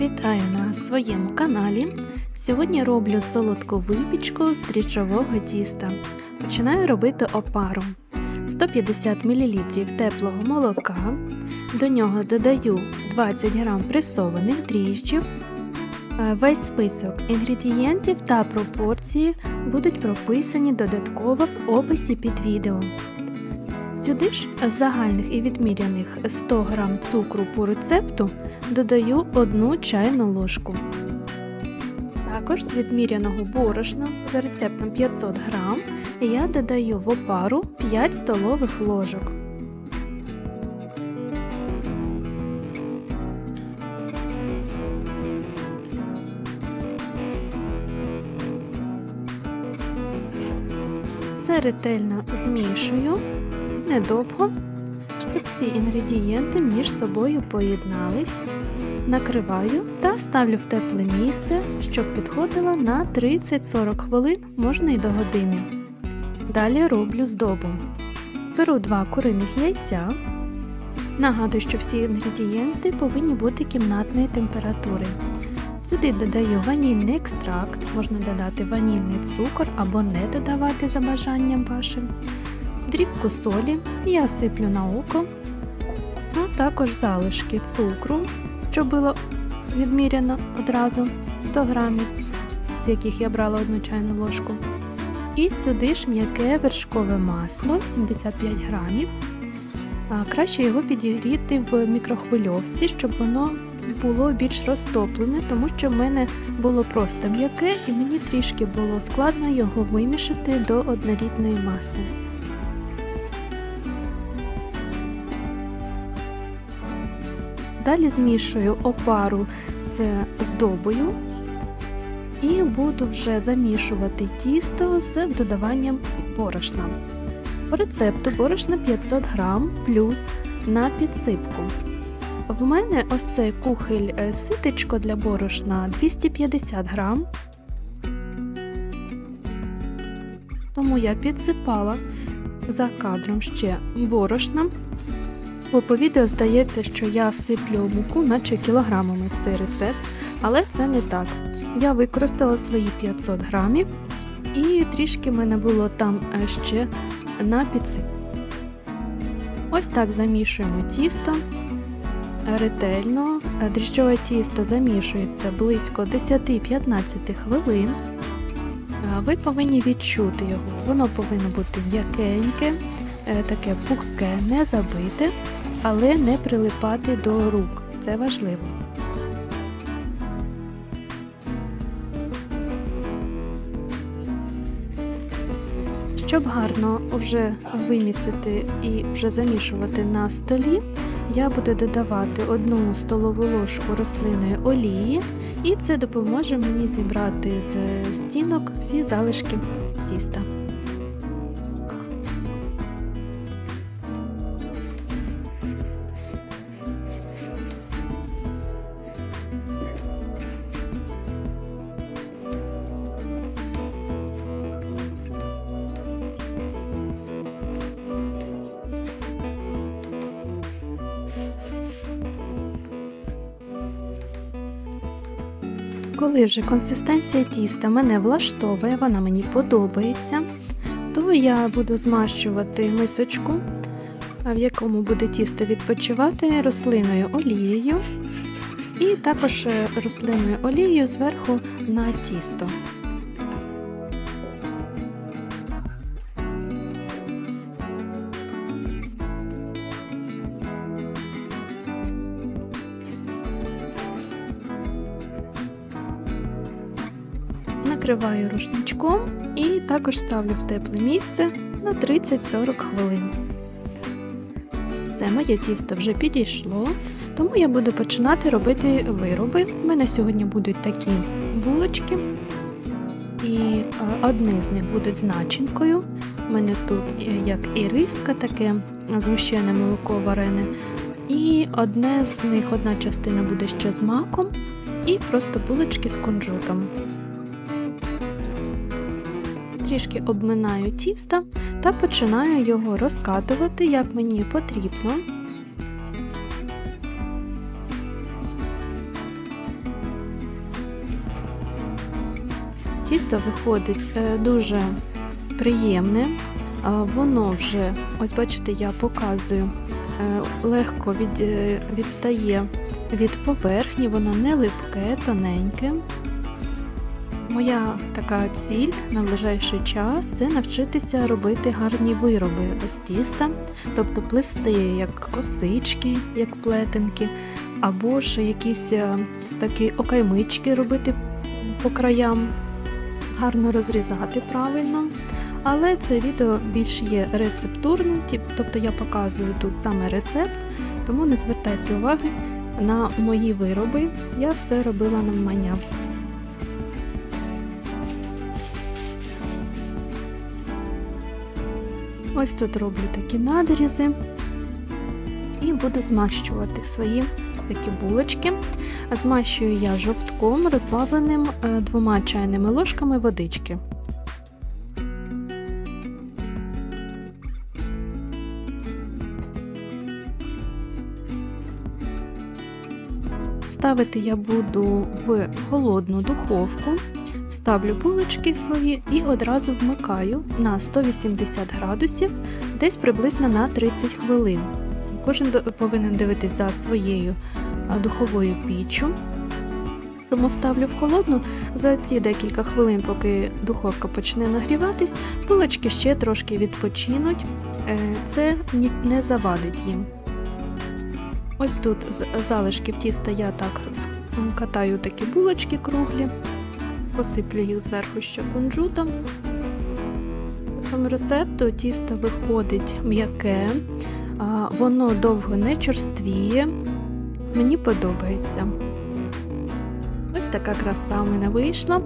Вітаю на своєму каналі. Сьогодні роблю солодку випічку з дріжджового тіста. Починаю робити опару. 150 мл теплого молока. До нього додаю 20 г пресованих дріжджів. Е, Весь список інгредієнтів та пропорції будуть прописані додатково в описі під відео. Сюди ж з загальних і відміряних 100 г цукру по рецепту додаю 1 чайну ложку. Також з відміряного борошна за рецептом 500 г я додаю в опару 5 столових ложок. Все ретельно змішую недовго, щоб всі інгредієнти між собою поєднались. Накриваю та ставлю в тепле місце, щоб підходило на 30-40 хвилин, можна й до години. Далі роблю здобу. Беру два куриних яйця. Нагадую, що всі інгредієнти повинні бути кімнатної температури. Сюди додаю ванільний екстракт, можна додати ванільний цукор або не додавати за бажанням вашим. Дрібку солі я сиплю на око, а також залишки цукру, що було відміряно одразу 100 грамів, з яких я брала одну чайну ложку. І сюди ж м'яке вершкове масло 75 грамів. Краще його підігріти в мікрохвильовці, щоб воно було більш розтоплене, тому що в мене було просто м'яке і мені трішки було складно його вимішати до однорідної маси. Далі змішую опару з здобою і буду вже замішувати тісто з додаванням борошна. По рецепту борошна 500 г плюс на підсипку. В мене ось цей кухоль е, ситечко для борошна 250 г. Тому я підсипала за кадром ще борошна. Бо по відео здається, що я сиплю муку наче кілограмами в цей рецепт, але це не так. Я використала свої 500 грамів і трішки мене було там е, ще на підсип. Ось так замішуємо тісто ретельно. Е, Дріжджове тісто замішується близько 10-15 хвилин. Е, Ви повинні відчути його. Воно повинно бути м'якеньке, таке пухке, не забите, але не прилипати до рук. Це важливо. Щоб гарно вже вимісити і вже замішувати на столі, я буду додавати одну столову ложку рослинної олії, і це допоможе мені зібрати з стінок всі залишки тіста. Коли вже консистенція тіста мене влаштовує, вона мені подобається, то я буду змащувати мисочку, в якому буде тісто відпочивати рослинною олією, і також рослиною рослинною олією зверху на тісто. Накриваю рушничком і також ставлю в тепле місце на 30-40 хвилин. Все моє тісто вже підійшло, тому я буду починати робити вироби. У мене сьогодні будуть такі булочки, і е, одні з них будуть з начинкою. У мене тут е, як і риска, таке згущене молоко варене. І одне з них, одна частина буде ще з маком, і просто булочки з кунжутом трішки обминаю тіста та починаю його розкатувати, як мені потрібно. Тісто виходить е, дуже приємне, воно вже, ось бачите, я показую, е, легко від, е, відстає від поверхні, воно не липке, тоненьке. Моя така ціль на ближайший час це навчитися робити гарні вироби з тіста, тобто плести як косички, як плетенки, або ж якісь е, такі окаймички робити по краям, гарно розрізати правильно. Але це відео більш є рецептурним, тобто я показую тут саме рецепт, тому не звертайте уваги на мої вироби. Я все робила навмання. Ось тут роблю такі надрізи і буду змащувати свої такі булочки. Змащую я жовтком, розбавленим е, двома чайними ложками водички. Ставити я буду в холодну духовку. Ставлю булочки свої і одразу вмикаю на 180 градусів, десь приблизно на 30 хвилин. Кожен повинен дивитись за своєю духовою піччю. Тому ставлю в холодну за ці декілька хвилин, поки духовка почне нагріватись, булочки ще трошки відпочинуть. Е, Це не завадить їм. Ось тут з залишків тіста я так катаю такі булочки круглі, посиплю їх зверху ще кунжутом. По цьому рецепту тісто виходить м'яке, воно довго не черствіє. Мені подобається. Ось така краса в мене вийшла.